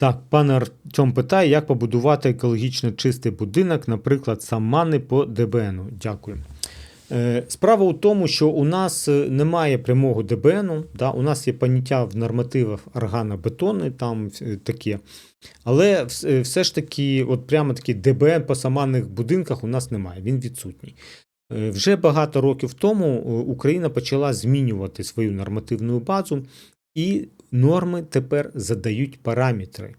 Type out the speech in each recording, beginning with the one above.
Так, пане Артем питає, як побудувати екологічно чистий будинок, наприклад, самани по ДБНу. Дякую. Е, Справа у тому, що у нас е, немає прямого ДБНу, да, у нас є поняття в нормативах органобетони, там е, таке. Але все ж таки, от прямо такий ДБН по саманних будинках у нас немає, він відсутній. Вже багато років тому Україна почала змінювати свою нормативну базу, і норми тепер задають параметри.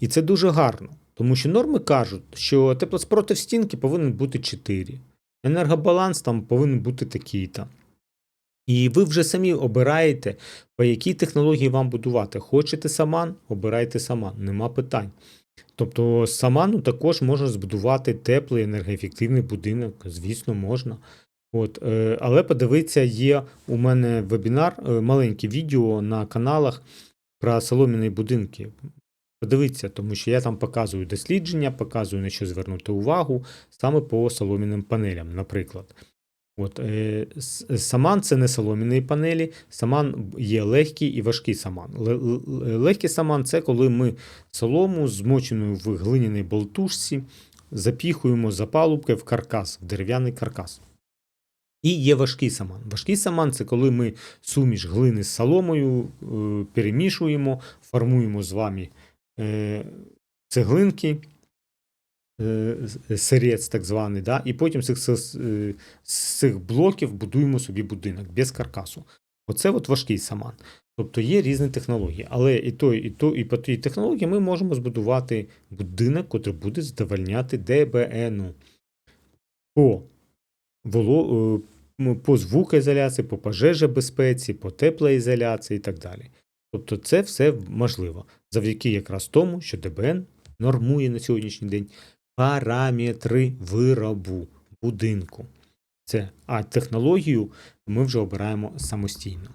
І це дуже гарно, тому що норми кажуть, що теплоспротив стінки повинен бути 4, енергобаланс там повинен бути такий-то. І ви вже самі обираєте, по якій технології вам будувати. Хочете саман, обирайте саман, нема питань. Тобто саману також можна збудувати теплий енергоефективний будинок, звісно, можна. От, е, але подивіться, є у мене вебінар, е, маленьке відео на каналах про солом'яні будинки. Подивіться, тому що я там показую дослідження, показую на що звернути увагу саме по солом'яним панелям, наприклад. От, е, саман це не солом'яні панелі, саман є легкий і важкий саман. Легкий саман це коли ми солому, змочену в глиняній болтушці, запіхуємо запалубки в каркас, в дерев'яний каркас. І є важкий саман. Важкий саман це коли ми суміш глини з соломою е, перемішуємо, формуємо з вами е, цеглинки, е, сирець так званий, да? і потім з цих, з цих блоків будуємо собі будинок без каркасу. Оце от важкий саман. Тобто є різні технології, але і той, і то, і по тій технології ми можемо збудувати будинок, який буде задовольняти ДБНу по, по звукоізоляції, по пожежебезпеці, по теплоізоляції і так далі. Тобто це все можливо завдяки якраз тому, що ДБН нормує на сьогоднішній день параметри виробу будинку. Це, а технологію ми вже обираємо самостійно.